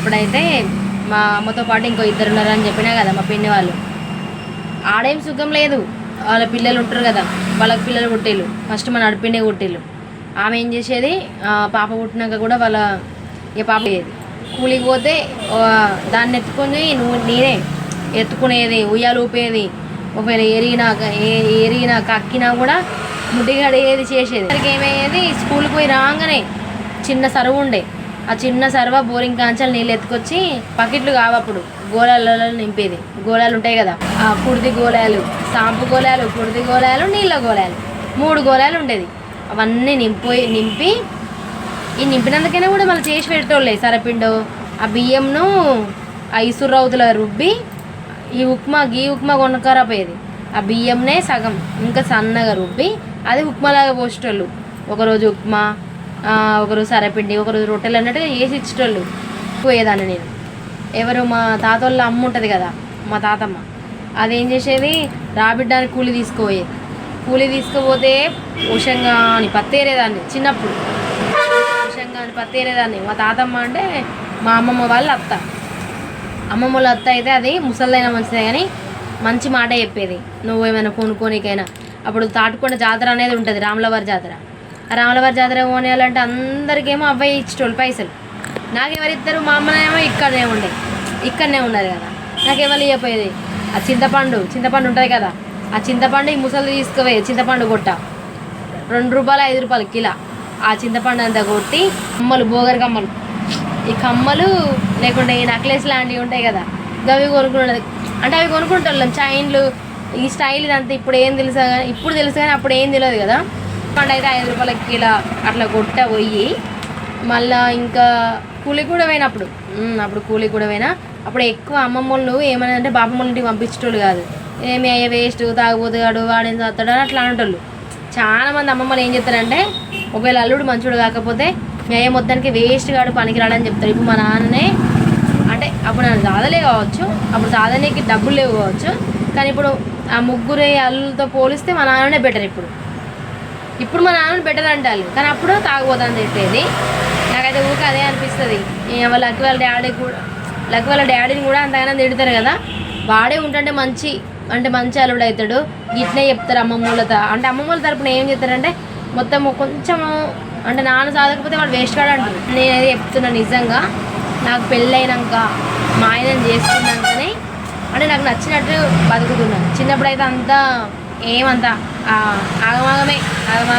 ఇప్పుడైతే మా అమ్మతో పాటు ఇంకో ఇద్దరు ఉన్నారు అని చెప్పినా కదా మా పిన్ని వాళ్ళు. ఆడేం సుఖం లేదు. వాళ్ళ పిల్లలు ఉంటారు కదా. వాళ్ళకి పిల్లలు పుట్టిళ్ళు ఫస్ట్ మన నడిపిండే పుట్టిళ్ళు ఆమె ఏం చేసేది? పాప పుట్టినాక కూడా వాళ్ళ ఇక పాప కూలికి పోతే దాన్ని ఎత్తుకొని నువ్వు నేనే ఎత్తుకునేది ఉయ్యాలు ఊపేది ఒకవేళ ఎరిగినా ఏ- ఎరిగినా కక్కినా కూడా ముడ్డిగడేది చేసేది. ఏమయ్యేది? స్కూల్కి పోయి రాగానే చిన్న సరువు ఉండే. ఆ చిన్న సర్వ బోరింగ్ కాంచాలు నీళ్ళు ఎత్తుకొచ్చి పకెట్లు కావప్పుడు గోళాలలో నింపేది. గోళాలు ఉంటాయి కదా. ఆ కుడిది గోళాలు సాంపు గోళాలు కుడిది గోళాలు నీళ్ళ గోళాలు. మూడు గోళాలు ఉండేది. అవన్నీ నింపోయి నింపి ఈ నింపినందుకైనా కూడా మళ్ళీ చేసి పెట్టేవాళ్ళే సరపిండో ఆ బియ్యంను ఆ ఇసురవుతుల రుబ్బి ఈ ఉప్మా గీ ఉప్మా కొనుక్కరాపోయేది. ఆ బియ్యంనే సగం ఇంకా సన్నగా రుబ్బి అది ఉప్మాలాగా పోసేటోళ్ళు. ఒకరోజు ఉప్మా ఒకరోజు సరపిండి ఒకరోజు రొట్టెలు అన్నట్టుగా వేసి ఇచ్చేటోళ్ళు. పోయేదాన్ని నేను. ఎవరు మా తాత వాళ్ళ అమ్మ ఉంటుంది కదా మా తాతమ్మ. అదేం చేసేది? రాబిడ్డానికి కూలి తీసుకుపోయేది. కూలి తీసుకుపోతే ఉషంగా అని పత్తేరేదాన్ని చిన్నప్పుడు. ఉషంగా అని పత్తేరేదాన్ని మా తాతమ్మ అంటే మా అమ్మమ్మ వాళ్ళ అత్త. అమ్మమ్మ వాళ్ళ అత్త అయితే అది ముసలిదైనా మంచిదే కానీ మంచి మాట చెప్పేది. నువ్వు ఏమైనా కొనుక్కోనికైనా. అప్పుడు తాటుకొండ జాతర అనేది ఉంటుంది రాములవారి జాతర. రాములవారి జాతర పోనీయాలంటే అందరికేమో అబ్బాయి ఇచ్చేటోళ్ళు పైసలు. నాకెవరిద్దరు మా అమ్మనేమో ఇక్కడనే ఉండే. ఇక్కడనే ఉన్నారు కదా. నాకెవరు ఇవ్వపోయేది ఆ చింతపండు చింతపండు ఉంటుంది కదా. ఆ చింతపండు ఈ ముసలి తీసుకుపోయేది చింతపండు కొట్ట. రెండు రూపాయలు ఐదు రూపాయలు కిలో. ఆ చింతపండు అంతా కొట్టి కమ్మలు బోగర్ కమ్మలు. ఈ కమ్మలు లేకుంటే ఈ నెక్లెస్ లాంటివి ఉంటాయి కదా. అవి కొనుక్కున్నది. అంటే అవి కొనుక్కుంటాం చైన్లు. ఈ స్టైల్ ఇదంతా ఇప్పుడు ఏం తెలుసు? కానీ ఇప్పుడు తెలుసు కానీ అప్పుడు ఏం తెలియదు కదా. పండు అయితే ఐదు రూపాయలకి కిలో అట్లా కొట్ట పోయి మళ్ళా ఇంకా కూలి కూడా పోయినప్పుడు అప్పుడు. కూలి కూడా పోయినా. అప్పుడు ఎక్కువ అమ్మమ్మ వాళ్ళు ఏమైనా అంటే బాపమ్మ ఇంటికి పంపించేటోళ్ళు కాదు. ఏమి అయ్యే వేస్ట్ తాగుబోతుగాడు వాడేం తాగుతాడు అని అట్లా అనేటోళ్ళు. చాలా మంది అమ్మమ్మలు ఏం చెప్తారంటే ఒకవేళ అల్లుడు మంచోడు కాకపోతే మీ అయ్య మొత్తానికి వేస్ట్ కాడు పనికిరాడని చెప్తారు. ఇప్పుడు మా నాన్ననే అంటే అప్పుడు నన్ను సాధలే కావచ్చు అప్పుడు సాధనకి డబ్బులు లేవు కావచ్చు. కానీ ఇప్పుడు ఆ ముగ్గురు అల్లులతో పోలిస్తే మా నాన్ననే బెటర్ ఇప్పుడు. ఇప్పుడు మా నాన్న బెటర్ అంటారు. కానీ అప్పుడు తాగబోతాను చెప్పేది. నాకైతే ఊరికే అదే అనిపిస్తుంది. వాళ్ళ లక్ వాళ్ళ డాడీ కూడా లక్ వాళ్ళ డాడీని కూడా అంతగానో తిడతారు కదా. వాడే ఉంటుంటే మంచి అంటే మంచి అలవాడు అవుతాడు. ఇట్లే చెప్తారు అమ్మమ్మ వాళ్ళతో అంటే అమ్మమ్మ తరపున ఏం చెప్తారంటే మొత్తం కొంచెం అంటే నాన్న సాధకపోతే వాడు వేస్ట్ కాడు అంటారు. నేను అది చెప్తున్నాను నిజంగా. నాకు పెళ్ళైనాక మా ఆయన చేసుకున్నాకనే అంటే నాకు నచ్చినట్టు బతుకుతున్నాను చిన్నప్పుడైతే అంతా ఏమంతా? ఆ, ఆగమాగమే ఆగమాగ